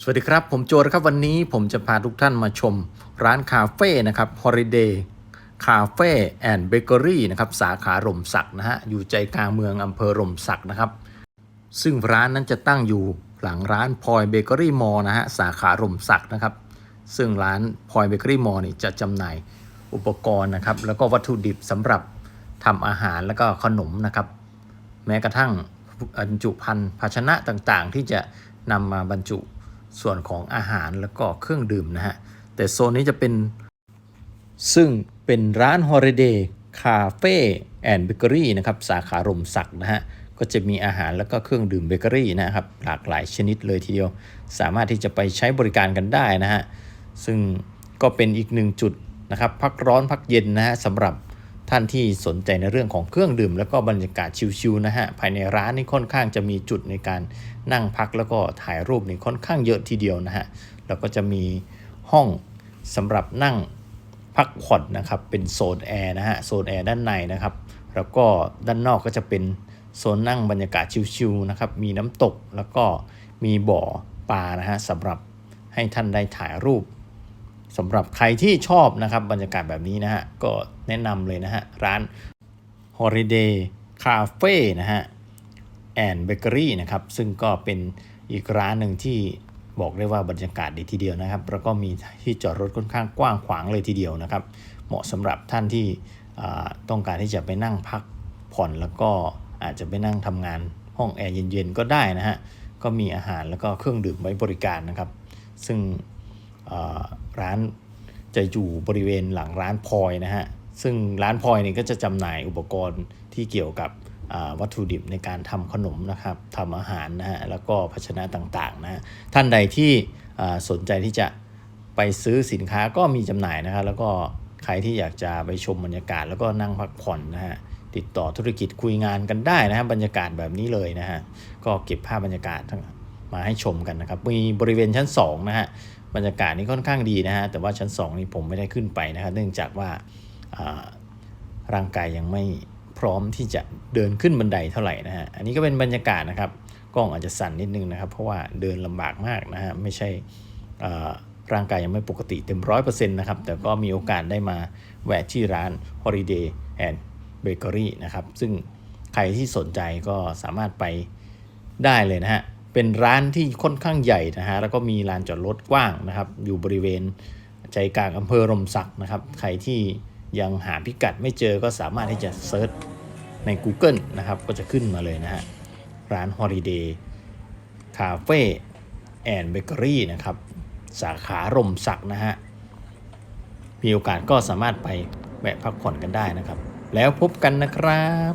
สวัสดีครับ ผมโจนะครับวันนี้ผมจะพาทุกท่านมาชมร้านคาเฟ่นะครับ Holiday Cafe and Bakery นะครับสาขาร่มสักนะฮะอยู่ใจกลางเมืองอำเภอร่มสักนะครับ ซึ่งร้านนั้นจะตั้งอยู่หลังร้านพลอยเบเกอรี่มอลนะฮะสาขาร่มสักนะครับ ซึ่งร้านพลอยเบเกอรี่มอลนี่จะจำหน่ายอุปกรณ์นะครับ แล้วก็วัตถุดิบสำหรับทำอาหารแล้วก็ขนมนะครับ แม้กระทั่งบรรจุภัณฑ์ภาชนะต่างๆ ที่จะนำมาบรรจุ ส่วนของอาหารแล้วก็เครื่องดื่มนะฮะ แต่โซนนี้จะเป็น ซึ่งเป็นร้าน Holiday Cafe and Bakery นะครับ สาขารมศักนะฮะ ก็จะมีอาหารแล้วก็เครื่องดื่มเบเกอรี่นะครับ หลากหลายชนิดเลยทีเดียว สามารถที่จะไปใช้บริการกันได้นะฮะ ซึ่งก็เป็นอีกหนึ่งจุดนะครับ พักร้อนพักเย็นนะฮะสำหรับ ท่านที่สนใจในเรื่องของเครื่องดื่ม แล้วก็บรรยากาศชิลๆนะฮะภายในร้านนี่ค่อนข้างจะมีจุดในการนั่งพักแล้วก็ถ่ายรูปนี่ค่อนข้างเยอะทีเดียวนะฮะแล้วก็จะมีห้องสำหรับนั่งพักผ่อนนะครับเป็นโซนแอร์นะฮะโซนแอร์ด้านในนะครับแล้วก็ด้านนอกก็จะเป็นโซนนั่งบรรยากาศชิลๆนะครับมีน้ำตกแล้วก็มีบ่อปลานะฮะสำหรับให้ท่านได้ถ่ายรูป สำหรับใครที่ชอบนะครับบรรยากาศแบบนี้นะฮะก็แนะนำเลยนะฮะร้าน Holiday Cafe นะฮะแอนเบเกอรี่นะครับซึ่งก็เป็นอีกร้านหนึ่งที่บอกได้ว่าบรรยากาศดีทีเดียวนะครับ แล้วก็มีที่จอดรถค่อนข้างกว้างขวางเลยทีเดียวนะครับ เหมาะสำหรับท่านที่ต้องการที่จะไปนั่งพักผ่อนแล้วก็อาจจะไปนั่งทำงานห้องแอร์เย็นๆก็ได้นะฮะก็มีอาหารแล้วก็เครื่องดื่มไว้บริการนะครับ ซึ่ง ร้านจะอยู่บริเวณหลังร้านพลอยนะฮะ ซึ่งร้านพลอยนี่ก็จะจำหน่ายอุปกรณ์ที่เกี่ยวกับวัตถุดิบในการทำขนมนะครับทำอาหารนะฮะ แล้วก็ภาชนะต่างๆนะ ท่านใดที่สนใจที่จะไปซื้อสินค้าก็มีจำหน่ายนะครับ แล้วก็ใครที่อยากจะไปชมบรรยากาศแล้วก็นั่งพักผ่อนนะฮะ ติดต่อธุรกิจคุยงานกันได้นะฮะบรรยากาศแบบนี้เลยนะฮะ ก็เก็บภาพบรรยากาศมาให้ชมกันนะครับ มีบริเวณชั้น2นะฮะ บรรยากาศนี่ค่อนข้างดีนะฮะแต่ว่าชั้น 2 นี่ผมไม่ได้ขึ้นไปนะครับเนื่องจากว่าร่างกายยังไม่พร้อมที่จะเดินขึ้นบันไดเท่าไหร่นะฮะอันนี้ก็เป็นบรรยากาศนะครับกล้องอาจจะสั่นนิดนึงนะครับ เพราะว่าเดินลำบากมากนะฮะไม่ใช่ร่างกายยังไม่ปกติเต็มร้อยเปอร์เซ็นต์นะครับ แต่ก็มีโอกาสได้มาแวะที่ร้าน Holiday and Bakery นะครับ ซึ่งใครที่สนใจก็สามารถไปได้เลยนะฮะ เป็นร้านที่ค่อนข้างใหญ่นะฮะแล้วก็มีลานจอดรถกว้างนะครับ อยู่บริเวณใจกลางอำเภอรมศักด์นะครับ ใครที่ยังหาพิกัดไม่เจอก็สามารถที่จะเซิร์ชใน Google นะครับ ก็จะขึ้นมาเลยนะฮะ ร้าน Holiday Cafe and Bakery นะครับ สาขารมศักด์นะฮะ มีโอกาสก็สามารถไปแวะพักผ่อนกันได้นะครับ แล้วพบกันนะครับ